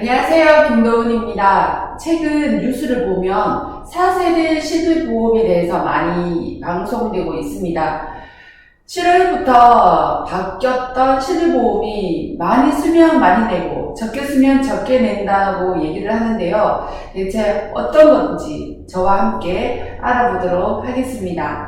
안녕하세요. 김도훈입니다. 최근 뉴스를 보면 4세대 실비보험에 대해서 많이 방송되고 있습니다. 7월부터 바뀌었던 실비보험이 많이 쓰면 많이 내고 적게 쓰면 적게 낸다고 얘기를 하는데요. 대체 어떤 건지 저와 함께 알아보도록 하겠습니다.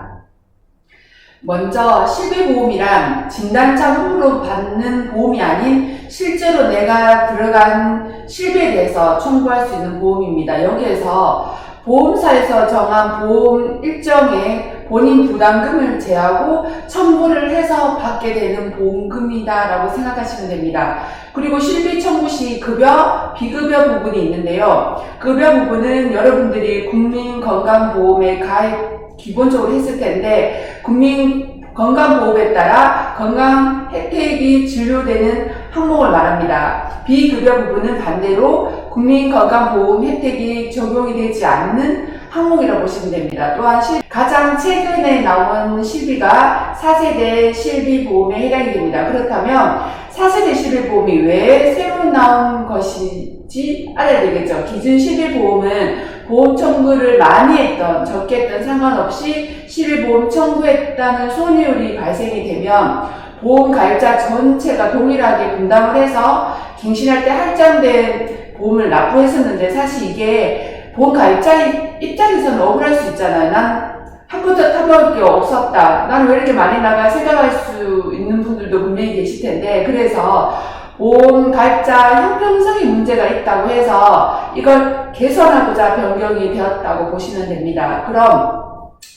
먼저 실비보험이란 진단차 후로 받는 보험이 아닌 실제로 내가 들어간 실비에 대해서 청구할 수 있는 보험입니다. 여기에서 보험사에서 정한 보험 일정의 본인 부담금을 제하고 청구를 해서 받게 되는 보험금이다라고 생각하시면 됩니다. 그리고 실비 청구 시 급여, 비급여 부분이 있는데요. 급여 부분은 여러분들이 국민건강보험에 가입 기본적으로 했을 텐데 국민 건강보험에 따라 건강 혜택이 진료되는 항목을 말합니다. 비급여 부분은 반대로 국민건강보험 혜택이 적용이 되지 않는 항목이라고 보시면 됩니다. 또한 실- 가장 최근에 나온 실비가 4세대 실비보험에 해당이 됩니다. 그렇다면 4세대 실비보험이 왜 새로 나온 것인지 알아야 되겠죠. 기존 실비보험은 보험 청구를 많이 했던, 적게 했던 상관없이 실비보험 청구했다는 손해율이 발생이 되면 보험 가입자 전체가 동일하게 분담을 해서 갱신할 때 할당된 보험을 납부했었는데 사실 이게 보험 가입자 입장에서는 억울할 수 있잖아요. 난 한 번도 타볼 게 없었다. 나는 왜 이렇게 많이 나가 생각할 수 있는 분들도 분명히 계실 텐데 그래서 보험 가입자 형평성의 문제가 있다고 해서 이걸 개선하고자 변경이 되었다고 보시면 됩니다. 그럼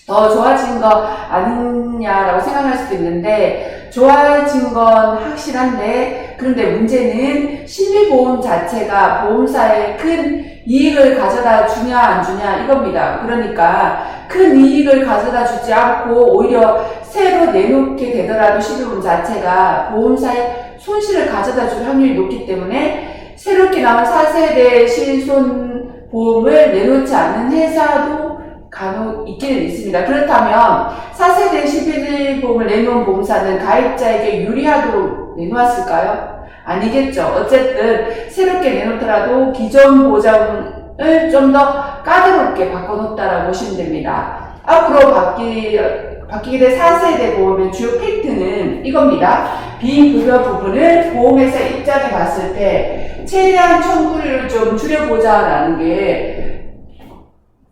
더 좋아진 거 아니냐라고 생각할 수도 있는데 좋아진 건 확실한데 그런데 문제는 실비보험 자체가 보험사에 큰 이익을 가져다 주냐 안 주냐 이겁니다. 그러니까 큰 이익을 가져다 주지 않고 오히려 새로 내놓게 되더라도 실비보험 자체가 보험사에 손실을 가져다 줄 확률이 높기 때문에 새롭게 나온 4세대 실손 보험을 내놓지 않는 회사도 간혹 있기는 있습니다. 그렇다면 4세대 실비보험을 내놓은 보험사는 가입자에게 유리하도록 내놓았을까요? 아니겠죠. 어쨌든 새롭게 내놓더라도 기존 보장을 좀 더 까다롭게 바꿔놓았다라고 보시면 됩니다. 앞으로 바뀌, 바뀌게 될 4세대 보험의 주요 팩트는 이겁니다. 비급여 부분을 보험회사 입장에 봤을 때 최대한 청구를 좀 줄여보자라는 게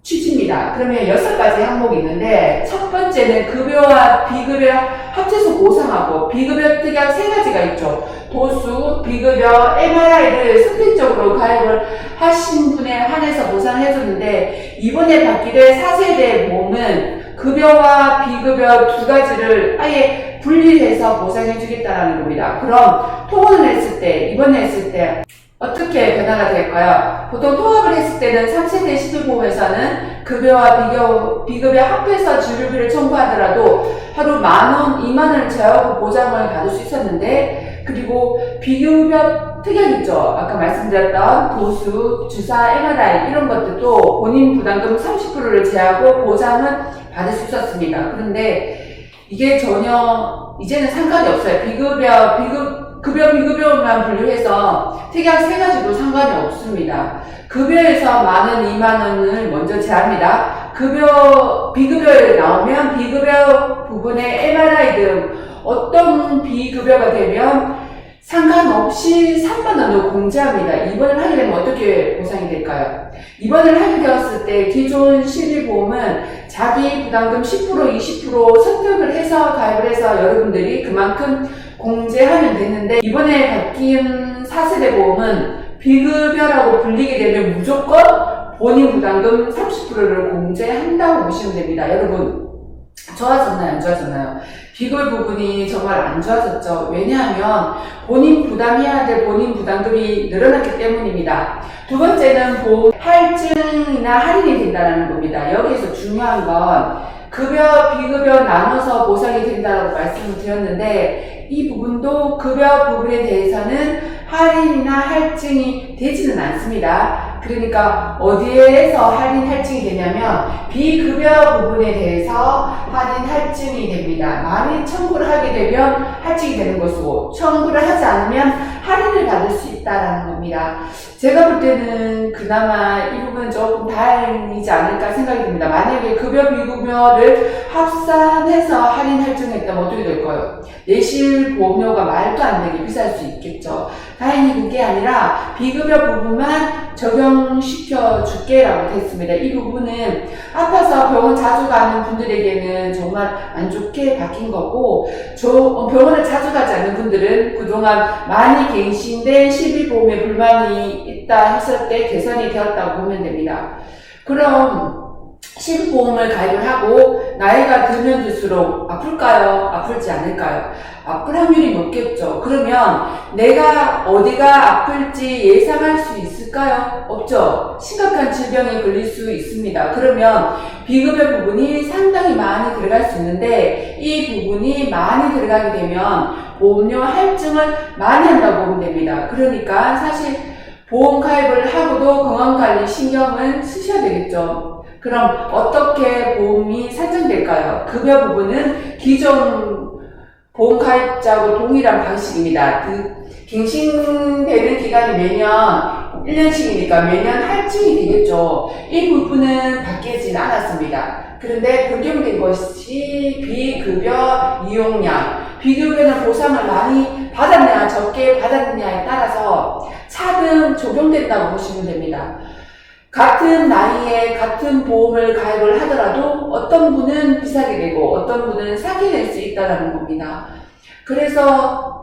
취지입니다. 그러면 여섯 가지 항목이 있는데 첫 번째는 급여와 비급여 합쳐서 보상하고 비급여 특약 세 가지가 있죠. 도수, 비급여, MRI를 선택적으로 가입을 하신 분에 한해서 보상해 줬는데 이번에 될 4세대 보험은 급여와 비급여 두 가지를 아예 분리해서 보상해 주겠다라는 겁니다. 그럼 통원을 했을 때, 이번에 했을 때 어떻게 변화가 될까요? 보통 통합을 했을 때는 3세대 시술보험에서는 급여와 비교, 비급여 합해서 진료비를 청구하더라도 하루 만 원, 이만 원을 제하고 보장을 받을 수 있었는데 그리고 비급여 특약 있죠. 아까 말씀드렸던 도수, 주사, MRI 이런 것들도 본인 부담금 30%를 제하고 보장은 받을 수 있었습니다. 그런데 이게 전혀 이제는 상관이 없어요. 비급여, 비급, 급여, 비급여만 분류해서 특약 세 가지도 상관이 없습니다. 급여에서 만 원, 이만 원을 먼저 제합니다. 급여, 비급여에 나오면 비급여 부분에 MRI 등 어떤 비급여가 되면 상관없이 3만 원으로 공제합니다. 입원을 하게 되면 어떻게 보상이 될까요? 입원을 하게 되었을 때 기존 실비보험은 자기 부담금 10% 20% 선택을 해서 가입을 해서 여러분들이 그만큼 공제하면 되는데 이번에 바뀐 4세대 보험은 비급여라고 불리게 되면 무조건 본인 부담금 30%를 공제한다고 보시면 됩니다. 여러분 좋아졌나요? 안 좋아졌나요? 비급 부분이 정말 안 좋아졌죠. 왜냐하면 본인 부담해야 될 본인 부담금이 늘어났기 때문입니다. 두 번째는 보험 할증이나 할인이 된다는 겁니다. 여기서 중요한 건 급여, 비급여 나눠서 보상이 된다고 말씀을 드렸는데 이 부분도 급여 부분에 대해서는 할인이나 할증이 되지는 않습니다. 그러니까 어디에서 할인 할증이 되냐면 비급여 부분에 대해서 할인 할증이 됩니다. 많이 청구를 하게 되면 할증이 되는 것이고 청구를 하지 않으면 할인을 받을 수 있다라는 겁니다. 제가 볼 때는 그나마 이 부분은 조금 다행이지 않을까 생각이 듭니다. 만약에 급여 비급여를 합산해서 할인 할증했다면 어떻게 될까요? 내실 보험료가 말도 안 되게 비쌀 수 있겠죠. 다행히 그게 아니라 비급여 부분만 적용시켜 줄게라고 했습니다. 이 부분은 아파서 병원 자주 가는 분들에게는 정말 안 좋게 바뀐 거고 저 어, 병원을 자주 가지 않는 분들은 그동안 많이 갱신된 실비보험에 불만이 있다 했을 때 개선이 되었다고 보면 됩니다. 그럼 실비보험을 가입을 하고 나이가 들면 들수록 아플까요? 아플지 않을까요? 아플 확률이 높겠죠. 그러면 내가 어디가 아플지 예상할 수 있을까요? 없죠. 심각한 질병에 걸릴 수 있습니다. 그러면 비급여 부분이 상당히 많이 들어갈 수 있는데 이 부분이 많이 들어가게 되면 보험료 할증을 많이 한다고 보면 됩니다. 그러니까 사실 보험 가입을 하고도 건강관리 신경은 쓰셔야 되겠죠. 그럼 어떻게 보험이 산정될까요? 급여 부분은 기존 보험 가입자하고 동일한 방식입니다. 그 갱신되는 기간이 매년 1년씩이니까 매년 할증이 되겠죠. 이 부분은 바뀌진 않았습니다. 그런데 변경된 것이 비급여 이용량. 비급여는 보상을 많이 받았냐, 적게 받았느냐에 따라서 차등 적용된다고 보시면 됩니다. 같은 나이에 같은 보험을 가입을 하더라도 어떤 분은 비싸게 되고 어떤 분은 싸게 낼 수 있다는 겁니다. 그래서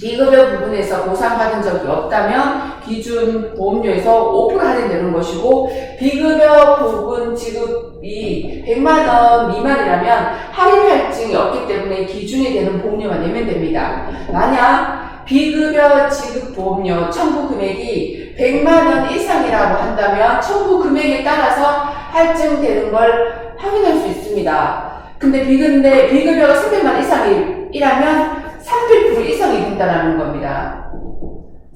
비급여 부분에서 보상받은 적이 없다면 기준 보험료에서 5% 할인되는 것이고 비급여 부분 지급이 100만 원 미만이라면 할인 할증이 없기 때문에 기준이 되는 보험료만 내면 됩니다. 만약 비급여 지급 보험료 청구 금액이 100만 원 이상이라고 한다면 청구 금액에 따라서 할증되는 걸 확인할 수 있습니다. 근데 비근데 비급여가 300만 이상이라면 300% 이상이 된다는 겁니다.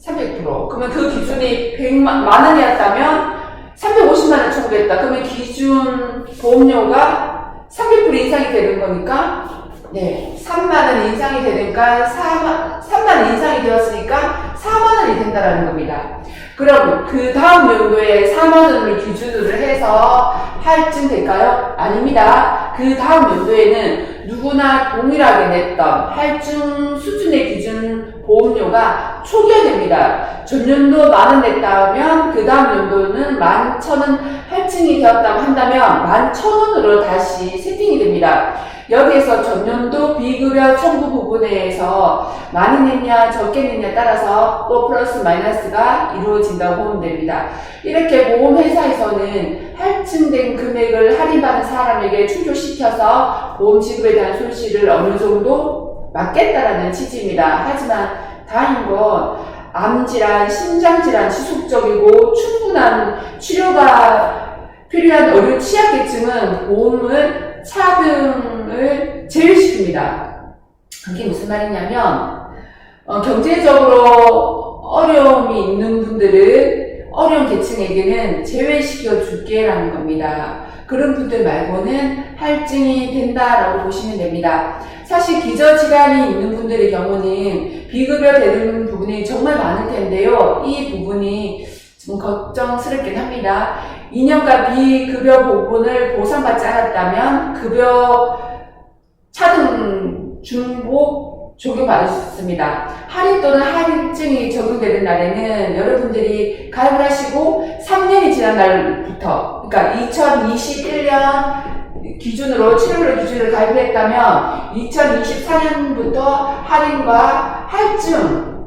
300%. 그러면 그 기준이 100만 만 원이었다면 350만 원 청구했다. 그러면 기준 보험료가 300% 이상이 되는 거니까 네, 3만 원 인상이 되니까 4만, 3만 원 인상이 되었으니까 4만 원이 된다는 겁니다. 그럼 그 다음 연도에 4만 원을 기준으로 해서 할증 될까요? 아닙니다. 그 다음 연도에는 누구나 동일하게 냈던 할증 수준의 기준 보험료가 초기화됩니다. 전년도 만원 냈다면 그 다음 연도는 만 천원 할증이 되었다고 한다면 만 천 원으로 다시 세팅이 됩니다. 여기에서 전년도 비급여 청구 부분에서 많이 냈냐 적게 냈냐에 따라서 또 플러스 마이너스가 이루어진다고 보면 됩니다. 이렇게 보험회사에서는 할증된 금액을 할인받은 사람에게 충족시켜서 보험 지급에 대한 손실을 어느 정도 막겠다라는 취지입니다. 하지만 다행인 건 암질환, 심장질환 지속적이고 충분한 치료가 필요한 어려 취약계층은 보험을 차등을 제외시킵니다. 그게 무슨 말이냐면 어, 경제적으로 어려움이 있는 분들은 어려운 계층에게는 제외시켜 줄게라는 겁니다. 그런 분들 말고는 할증이 된다라고 보시면 됩니다. 사실 기저질환이 있는 분들의 경우는 비급여 되는 부분이 정말 많을 텐데요. 이 부분이 좀 걱정스럽긴 합니다. 2년간 비급여 부분을 보상받지 않았다면 급여 차등 중복 적용받을 수 있습니다. 할인 또는 할인증이 적용되는 날에는 여러분들이 가입을 하시고 3년이 지난 날부터 그러니까 2021년 기준으로 7월로 기준으로 가입을 했다면 2024년부터 할인과 할증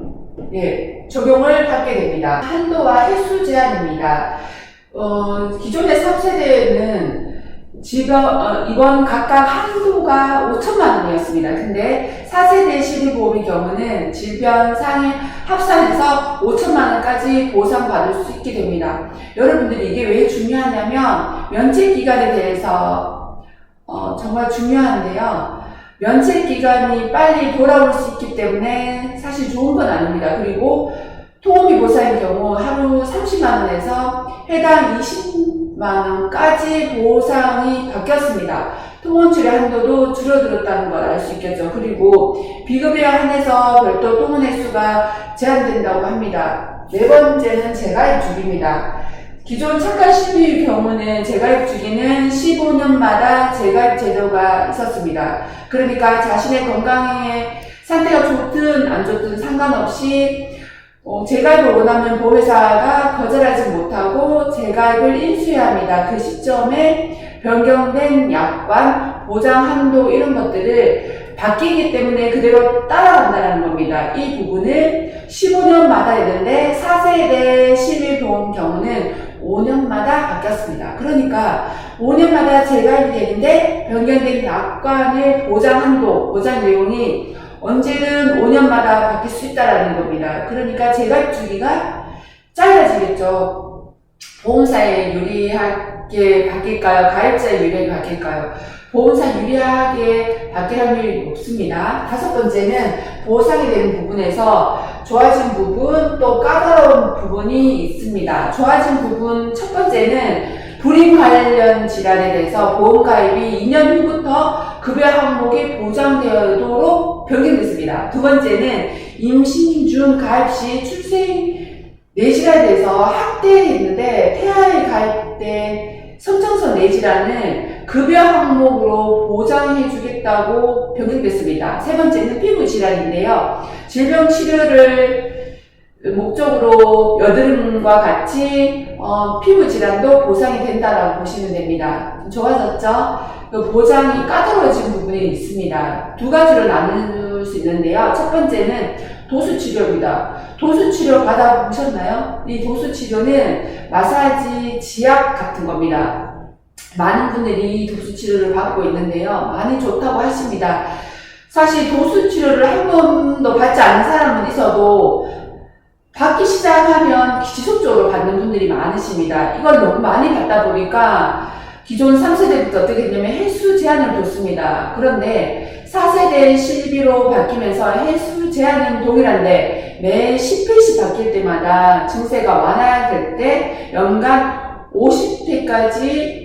예, 적용을 받게 됩니다. 한도와 횟수 제한입니다. 어, 기존의 3세대는 지금 어, 이번 각각 한도가 5천만 원이었습니다. 근데 4세대 실비보험의 경우는 질병 상해 합산해서 5천만 원까지 보상받을 수 있게 됩니다. 여러분들이 이게 왜 중요하냐면 면책 기간에 대해서 어, 정말 중요한데요. 면책 기간이 빨리 돌아올 수 있기 때문에 사실 좋은 건 아닙니다. 그리고 통원비 보상의 경우 하루 30만 원에서 해당 20만원까지 보상이 바뀌었습니다. 통원 치료 한도도 줄어들었다는 걸 알 수 있겠죠. 그리고 비급여에 한해서 별도 통원 횟수가 제한된다고 합니다. 네 번째는 재가입 주기입니다. 기존 착한 시비의 경우는 재가입 주기는 15년마다 재가입 제도가 있었습니다. 그러니까 자신의 건강에 상태가 좋든 안 좋든 상관없이 어, 재가입을 원하면 보험회사가 거절하지 못하고 재가입을 인수해야 합니다. 그 시점에 변경된 약관, 보장 한도 이런 것들을 바뀌기 때문에 그대로 따라간다는 겁니다. 이 부분을 15년마다 했는데 4세대 실비보험 경우는 5년마다 바뀌었습니다. 그러니까 5년마다 재가입이 되는데 변경된 약관의 보장 한도, 보장 내용이 언제든 5년마다 바뀔 수 있다라는 겁니다. 그러니까 재가입 주기가 짧아지겠죠. 보험사에 유리하게 바뀔까요? 가입자에 유리하게 바뀔까요? 보험사 유리하게 바뀔 확률이 높습니다. 다섯 번째는 보상이 되는 부분에서 좋아진 부분 또 까다로운 부분이 있습니다. 좋아진 부분 첫 번째는 불임 관련 질환에 대해서 보험 가입이 2년 후부터 급여 항목이 보장되도록 변경됐습니다. 두 번째는 임신 중 가입 시 출생 내질환에 대해서 학대했는데 태아에 가입된 성장성 내질환을 급여 항목으로 보장해 주겠다고 변경됐습니다. 세 번째는 피부 질환인데요. 질병 치료를 목적으로 여드름과 같이 어, 피부 질환도 보상이 된다라고 보시면 됩니다. 좀 좋아졌죠? 그 보장이 까다로워진 부분이 있습니다. 두 가지로 나눌 수 있는데요. 첫 번째는 도수 치료입니다. 도수 치료 받아보셨나요? 이 도수 치료는 마사지, 지압 같은 겁니다. 많은 분들이 도수 치료를 받고 있는데요. 많이 좋다고 하십니다. 사실 도수 치료를 한 번도 받지 않은 사람은 있어도 받기 시작하면 지속적으로 받는 분들이 많으십니다. 이걸 너무 많이 받다 보니까 기존 3세대부터 어떻게 됐냐면 횟수 제한을 뒀습니다. 그런데 4세대 실비로 바뀌면서 횟수 제한은 동일한데 매 10회씩 바뀔 때마다 증세가 완화될 때 연간 50회까지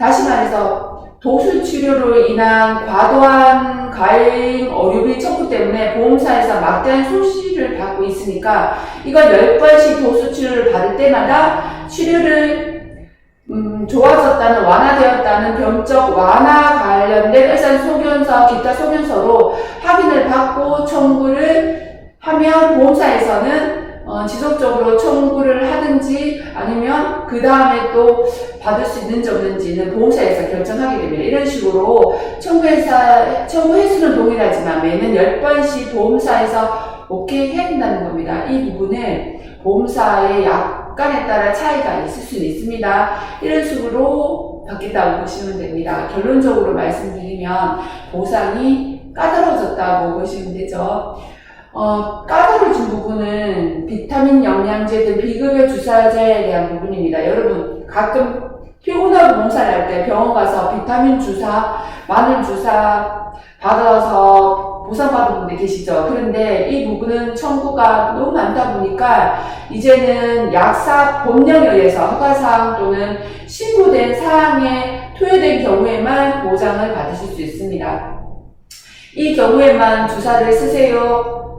다시 말해서 도수 치료로 인한 과도한 과잉 어류비 청구 때문에 보험사에서 막대한 손실을 받고 있으니까 이걸 10번씩 도수 치료를 받을 때마다 치료를 음, 좋아졌다는 완화되었다는 병적 완화 관련된 의사 소견서, 기타 소견서로 확인을 받고 청구를 하면 보험사에서는 어, 지속적으로 청구를 하든지 아니면 그 다음에 또 받을 수 있는지 없는지는 보험사에서 결정하게 됩니다. 이런 식으로 청구회사, 청구 횟수는 동일하지만 매년 10번씩 보험사에서 오케이 해야 된다는 겁니다. 이 부분은 보험사의 약관에 따라 차이가 있을 수는 있습니다. 이런 식으로 바뀌었다고 보시면 됩니다. 결론적으로 말씀드리면 보상이 까다로워졌다고 보시면 되죠. 어, 까다로워진 부분은 비타민 영양제 등 비급여 주사제에 대한 부분입니다. 여러분, 가끔 피곤하고 몸살을 할때 병원 가서 비타민 주사, 마늘 주사 받아서 보상받은 분들 계시죠? 그런데 이 부분은 청구가 너무 많다 보니까 이제는 약사 법령에 의해서 허가사항 또는 신고된 사항에 토해된 경우에만 보장을 받으실 수 있습니다. 이 경우에만 주사를 쓰세요.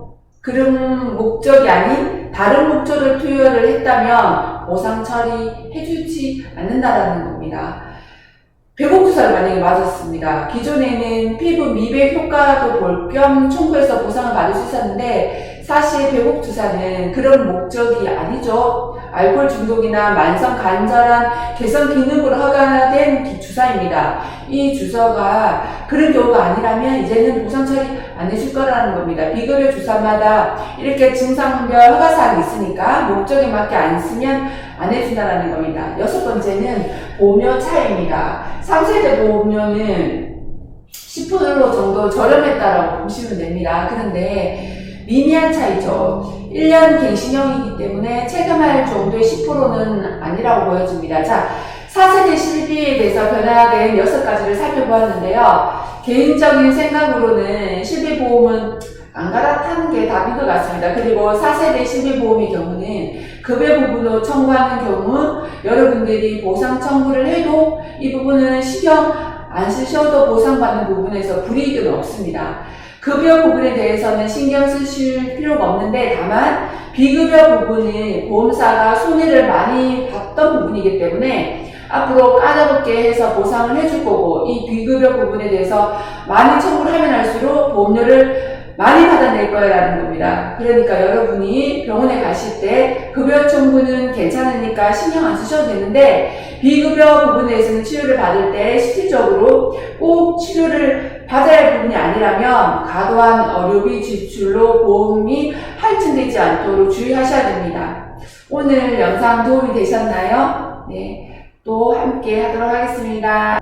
그런 목적이 아닌 다른 목적을 투여를 했다면 보상 처리해주지 않는다라는 겁니다. 배복 주사를 만약에 맞았습니다. 기존에는 피부 미백 효과도 볼 겸 청구해서 보상을 받을 수 있었는데 사실 배복 주사는 그런 목적이 아니죠. 알코올 중독이나 만성 간절한 개선 기능으로 허가된 기- 주사입니다. 이 주사가 그런 경우가 아니라면 이제는 보상 처리 안 해줄 거라는 겁니다. 비급여 주사마다 이렇게 증상별 허가사항이 있으니까 목적에 맞게 안 쓰면 안 해준다는 겁니다. 여섯 번째는 보험료 차이입니다. 3세대 보험료는 10% 정도 저렴했다라고 보시면 됩니다. 그런데 미미한 차이죠. 1년 갱신형이기 때문에 체감할 정도의 10%는 아니라고 보여집니다. 자, 4세대 실비에 대해서 변화된 6가지를 살펴보았는데요. 개인적인 생각으로는 실비보험은 안 갈아타는 게 답인 것 같습니다. 그리고 4세대 실비보험의 경우는 급여 부분으로 청구하는 경우 여러분들이 보상 청구를 해도 이 부분은 신경 안 쓰셔도 보상받는 부분에서 불이익은 없습니다. 급여 부분에 대해서는 신경 쓰실 필요가 없는데 다만 비급여 부분이 보험사가 손해를 많이 봤던 부분이기 때문에 앞으로 까다롭게 해서 보상을 해줄 거고 이 비급여 부분에 대해서 많이 청구를 하면 할수록 보험료를 많이 받아낼 거라는 겁니다. 그러니까 여러분이 병원에 가실 때 급여 청구는 괜찮으니까 신경 안 쓰셔도 되는데 비급여 부분에 대해서는 치료를 받을 때 실질적으로 꼭 치료를 받아야 할 부분이 아니라면 과도한 의료비 지출로 보험이 할증되지 않도록 주의하셔야 됩니다. 오늘 영상 도움이 되셨나요? 네. 또 함께 하도록 하겠습니다.